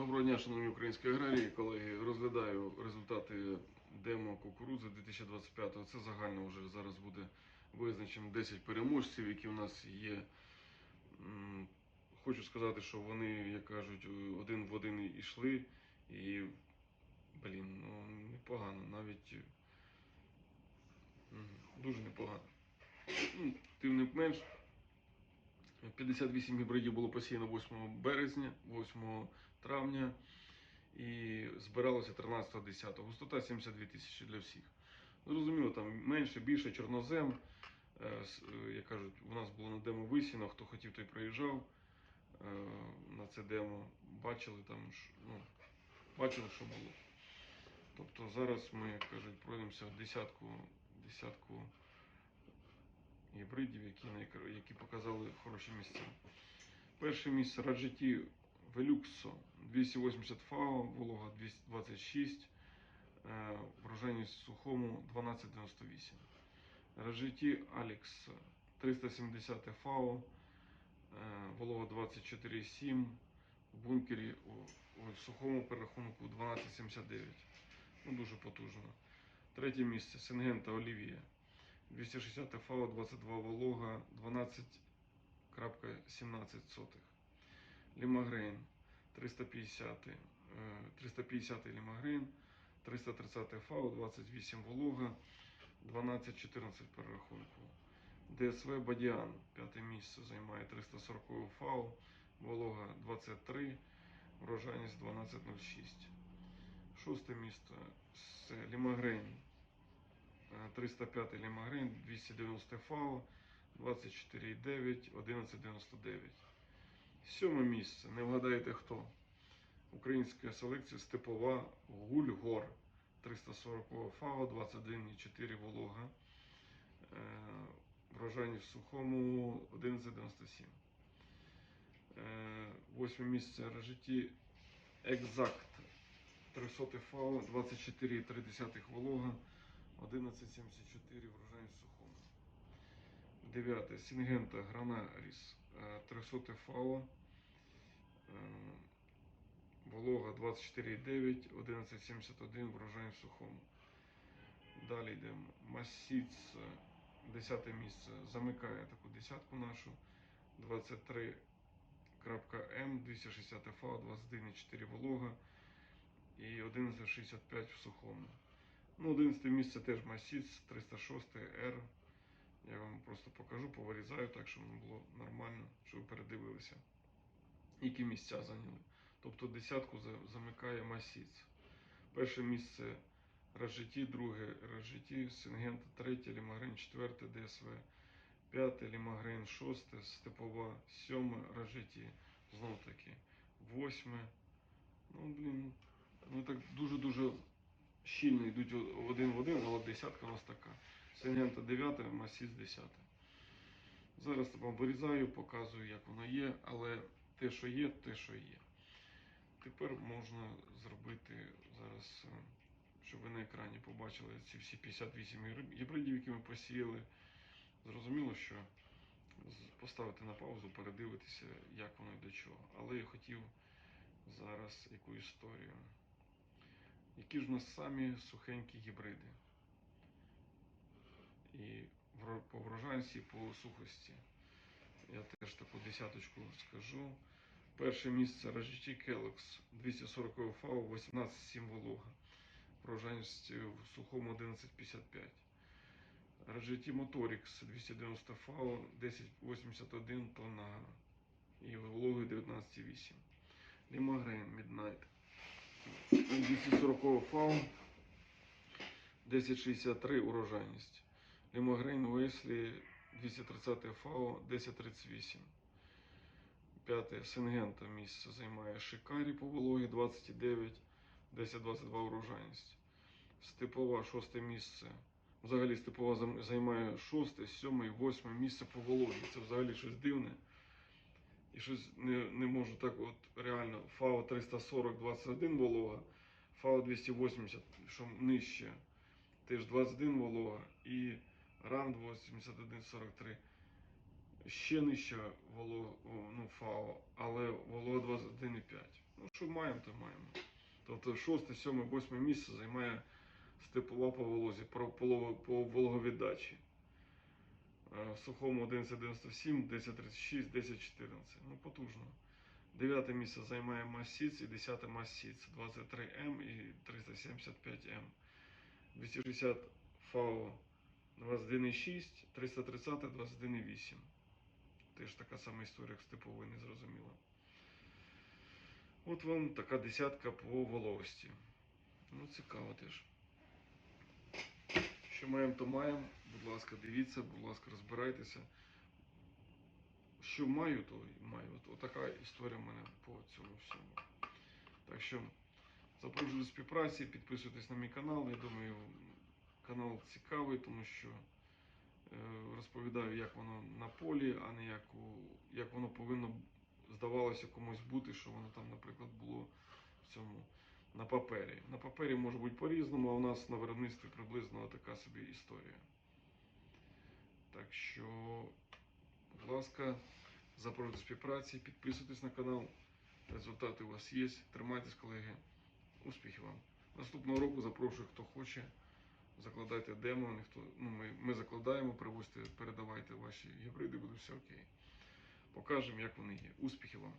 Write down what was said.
Доброго дня, шановні українські аграрії, колеги. Розглядаю результати демо кукурудзи 2025-го. Це загально вже зараз буде визначено 10 переможців, які у нас є. Хочу сказати, що вони, як кажуть, один в один йшли. І, блін, ну непогано, навіть дуже непогано. Ну, Тим не менш, 58 гібридів було посіяно 8 березня, 8 травня і збиралося 13-10. Густота 72 тисячі для всіх. Зрозуміло, там менше, більше чорнозем. Е, е, Як кажуть, у нас було на демо висіно, хто хотів, той приїжджав е, на це демо. Бачили там, ну, бачили, що було. Тобто зараз ми, як кажуть, пройдемося десятку, десятку гібридів, які, які показали хороші місця. Перше місце Раджеті Велюксо 280 ФАО, волога 226, е, врожайність сухому 1298. Раджеті Алікс 370 ФАО, е, волога 24,7, в бункері у, сухому перерахунку 12,79. Ну, дуже потужно. Третє місце Сингента Олівія 260 ФАО, 22 волога, 12,17. Лімагрейн 350, е, 350 лімагрейн, 330 ФАО, 28 волога, 12,14 перерахунку. ДСВ Бадіан, п'яте місце займає 340 ФАО, волога 23, врожайність 12,06. Шосте місце це Лімагрейн. Е, 305 Лімагрейн, 290 ФАО, 24,9, 11,99. Сьоме місце. Не вгадаєте хто? Українська селекція Степова Гульгор. 340 ФАО, 21,4 волога. Е, Врожайність в сухому 11,97. Е, Восьме місце Режиті Екзакт. 300 ФАО, 24,3 волога, 11,74 врожайність сухому. Дев'яте. Сінгента Гранаріс. е, 300 ФАО. е, Волога 24,9, 11,71 врожайність в сухому. Далі йдемо. Масіц, 10 місце. Замикає таку десятку нашу. 23.М, 260 ФАО, 21,4 волога і 11,65 в сухому. Ну, 11 місце теж Масіц, 306 Р. Я вам просто покажу, повирізаю так, щоб воно було нормально, щоб ви передивилися, які місця зайняли. Тобто десятку замикає Масіц. Перше місце Раджеті, друге Раджеті, Сингента, третє Лімагрен, четверте ДСВ, п'яте Лімагрен, шосте Степова, сьоме Раджеті, знов таки, восьме. Ну, блін, ну так дуже-дуже щільно йдуть один в один, але десятка у нас така. Сингента 9, Масіс 10. Зараз вам вирізаю, показую, як воно є, але те, що є, те, що є. Тепер можна зробити зараз, е, щоб ви на екрані побачили ці всі 58 гібридів, які ми посіяли. Зрозуміло, що поставити на паузу, передивитися, як воно і до чого. Але я хотів зараз яку історію. Які ж у нас самі сухенькі гібриди? І по врожайності, по сухості. Я теж таку десяточку скажу. Перше місце Раджіті Келекс 240 ФАО, 18,7 волога. Врожайність в сухому 11,55. Раджеті Моторікс 290 ФАО, 10,81 тонна і вологою 19,8. Лімагрейн Міднайт 240 ФАО, 10,63 урожайність. Лімагрейн Уеслі 230 ФАО, 10,38. П'яте Сингента місце займає Шикарі по вологі 29, 10-22 урожайність. Степова шосте місце. Взагалі Степова займає шосте, сьоме, восьме місце по вологі. Це взагалі щось дивне. І щось не, не можу так от реально. ФАО 340, 21 волога, ФАО 280, що нижче, теж 21 волога, і РАН 81, 43 ще нижче воло, о, ну, ФАО, але волога 21,5. Ну, що маємо, то маємо. Тобто шосте, сьоме, восьме місце займає степова по волозі, по вологовіддачі. Е, В сухому 11,97, 10,36, 10,14. Ну, потужно. Дев'яте місце займає Масіц і десяте Масіц 23М і 375М. 260 ФАО 21,6, 330 21,8. Теж така сама історія, як степовий, незрозуміла. От вам така десятка по вологості. Ну, цікаво теж. Що маємо, то маємо. Будь ласка, дивіться, будь ласка, розбирайтеся. Що маю, то і маю. От, отака історія в мене по цьому всьому. Так що запрошую до співпраці, підписуйтесь на мій канал. Я думаю, канал цікавий, тому що е, розповідаю, як воно на полі, а не як, у, як воно повинно здавалося комусь бути, що воно там, наприклад, було в цьому на папері. На папері може бути по-різному, а у нас на виробництві приблизно така собі історія. Так що, будь ласка, запрошую до співпраці, підписуйтесь на канал. Результати у вас є. Тримайтесь, колеги. Успіхів вам. Наступного року запрошую, хто хоче. Закладайте демо, ніхто, ну, ми, ми закладаємо, привозьте, передавайте ваші гібриди, буде все окей. Покажемо, як вони є. Успіхів вам!